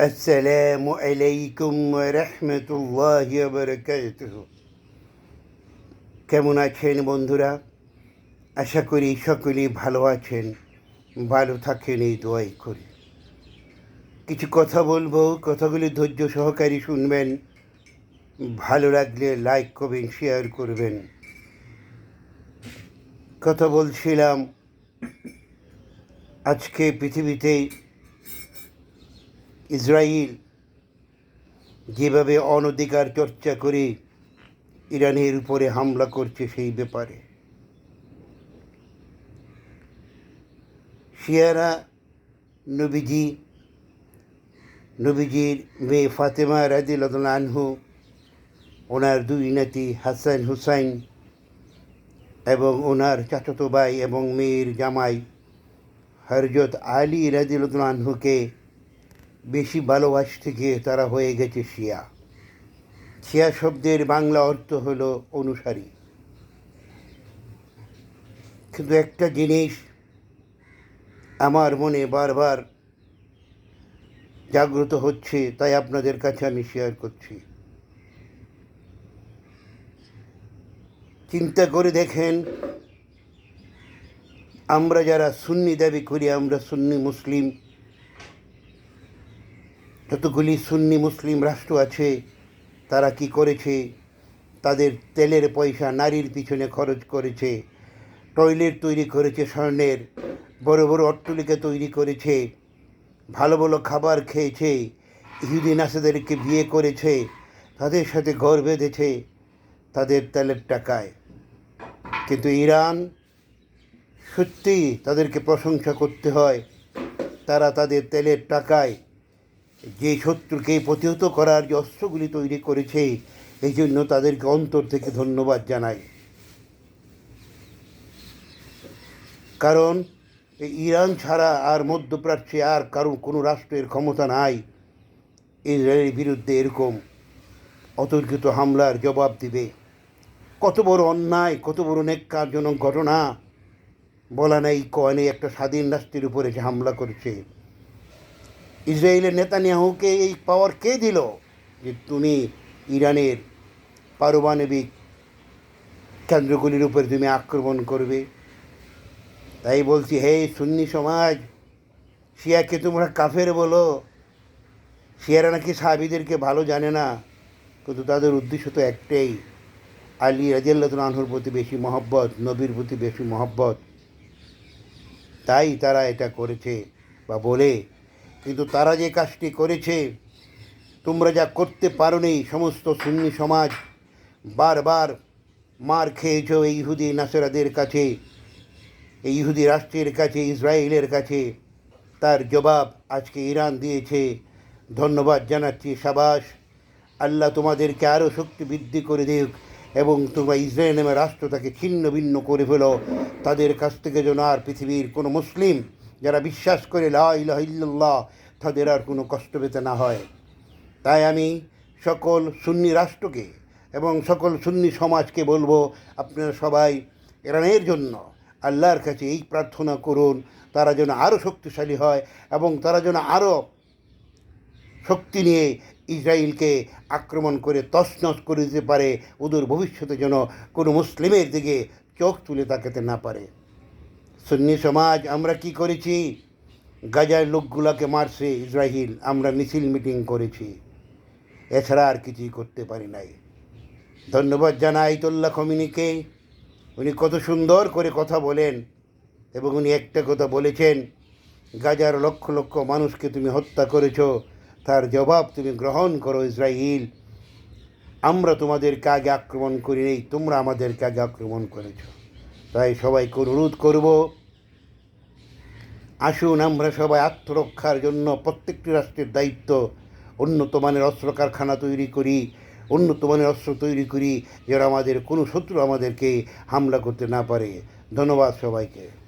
السلام عليكم ورحمة الله وبركاته কেমন আছেন বন্ধুরা আশা করি সকলেই ভালো আছেন ভালো থাকেন এই দোয়াই করি কিছু কথা বলবো কথাগুলি ধৈর্য সহকারী শুনবেন ভালো লাগলে লাইক করবেন শেয়ার করবেন কথা বলছিলাম আজকে পৃথিবীতে ইসরায়েল যেভাবে অনধিকার চর্চা করে ইরানের উপরে হামলা করছে সেই ব্যাপারে। শিয়ারা নবীজি, নবীজির মেয়ে ফাতেমা রাজিল আনহু, ওনার দুই নাতি হাসান হুসাইন এবং ওনার চাচতো ভাই এবং মেয়ের জামাই হরজত আলী রাজিল আনহুকে বেশি ভালোবাসতে গিয়ে তারা হয়ে গেছে শিয়া। শিয়া শব্দের বাংলা অর্থ হলো অনুসারী। কিন্তু একটা জিনিস আমার মনে বারবার জাগ্রত হচ্ছে, তাই আপনাদের কাছে আমি শেয়ার করছি। চিন্তা করে দেখেন, আমরা যারা সুন্নি দাবি করি, আমরা সুন্নি মুসলিম যতগুলি সুন্নি মুসলিম রাষ্ট্র আছে, তারা কি করেছে? তাদের তেলের পয়সা নারীর পিছনে খরচ করেছে, টয়লেট তৈরি করেছে স্বর্ণের, বড় বড় অট্টলিকা তৈরি করেছে, ভালো ভালো খাবার খেয়েছে, ইহুদি নাসাদেরকে বিয়ে করেছে, তাদের সাথে ঘর বেঁধেছে, তাদের তেলের টাকায়। কিন্তু ইরান সত্যি তাদেরকে প্রশংসা করতে হয়, তারা তাদের তেলের টাকায় যে শত্রুকে প্রতিহত করার যে অস্ত্রগুলি তৈরি করেছে, এই জন্য তাদেরকে অন্তর থেকে ধন্যবাদ জানাই। কারণ ইরান ছাড়া আর মধ্যপ্রাচ্যে আর কারণ কোনো রাষ্ট্রের ক্ষমতা নাই। ইসরায়েলের বিরুদ্ধে এরকম অতর্কিত হামলার জবাব দিবে। কত বড় অন্যায়, কত বড় নেককারজনক ঘটনা। বলা নেই কয়নে একটা স্বাধীন রাষ্ট্রের উপরে যে হামলা করেছে। ইসরায়েলের নেতানিয়াহুকে এই পাওয়ার কে দিল? যে তুমি ইরানের পারমাণবিক কেন্দ্রগুলির উপর তুমি আক্রমণ করবে। তাই বলছি, হে সুন্নি সমাজ, শিয়াকে তোমরা কাফের বলো। শিয়ারা নাকি সাহাবিদেরকে ভালো জানে না, কিন্তু তাদের উদ্দেশ্য তো একটাই। আলী রাজিয়াল্লাহ আনহুর প্রতি বেশি মহব্বত, নবীর প্রতি বেশি মহব্বত। তাই তারা এটা করেছে বা বলে কিন্তু তারা যে কাজটি করেছে, তোমরা যা করতে পারো সমস্ত সুন্নি সমাজ বারবার মার খেয়েছ এই ইহুদি নাসেরাদের কাছে, এই ইহুদি রাষ্ট্রের কাছে, ইসরায়েলের কাছে। তার জবাব আজকে ইরান দিয়েছে। ধন্যবাদ জানাচ্ছি, সাবাস। আল্লাহ তোমাদেরকে আরও শক্তি বৃদ্ধি করে দিক এবং তোমরা ইসরায়েল নামে রাষ্ট্রটাকে ছিন্ন ভিন্ন করে ফেলো। তাদের কাছ থেকে যেন আর পৃথিবীর কোনো মুসলিম যারা বিশ্বাস করে লা ইলাহা ইল্লাল্লাহ, তাদের আর কোনো কষ্ট পেতে না হয়। তাই আমি সকল সুন্নি রাষ্ট্রকে এবং সকল সুন্নি সমাজকে বলব, আপনারা সবাই ইরানের জন্য আল্লাহর কাছে এই প্রার্থনা করুন, তারা যেন আরও শক্তিশালী হয় এবং তারা যেন আরও শক্তি নিয়ে ইসরায়েলকে আক্রমণ করে তছনছ করে দিতে পারে। ওদের ভবিষ্যতে যেন কোনো মুসলিমের দিকে চোখ তুলে তাকাতে না পারে। সুন্নি সমাজ, আমরা কি করেছি? গাজার লোকগুলোকে মারছে ইসরাহিল আমরা মিছিল মিটিং করেছি। এছাড়া আর কিছুই করতে পারি নাই। ধন্যবাদ জানা তোল্লা কমিনিকে উনি কত সুন্দর করে কথা বলেন এবং উনি একটা কথা বলেছেন, গাজার লক্ষ লক্ষ মানুষকে তুমি হত্যা করেছ, তার জবাব তুমি গ্রহণ করো ইসরায়েল আমরা তোমাদেরকে আগে আক্রমণ করি নেই, তোমরা আমাদেরকে আগে আক্রমণ করেছ। তাই সবাইকে অনুরোধ করব আসুন, আমরা সবাই আত্মরক্ষার জন্য প্রত্যেকটি রাষ্ট্রের দায়িত্ব। উন্নত মানের অস্ত্র কারখানা তৈরি করি, উন্নত মানের অস্ত্র তৈরি করি যারা আমাদের কোনো শত্রু আমাদেরকে হামলা করতে না পারে। ধন্যবাদ সবাইকে।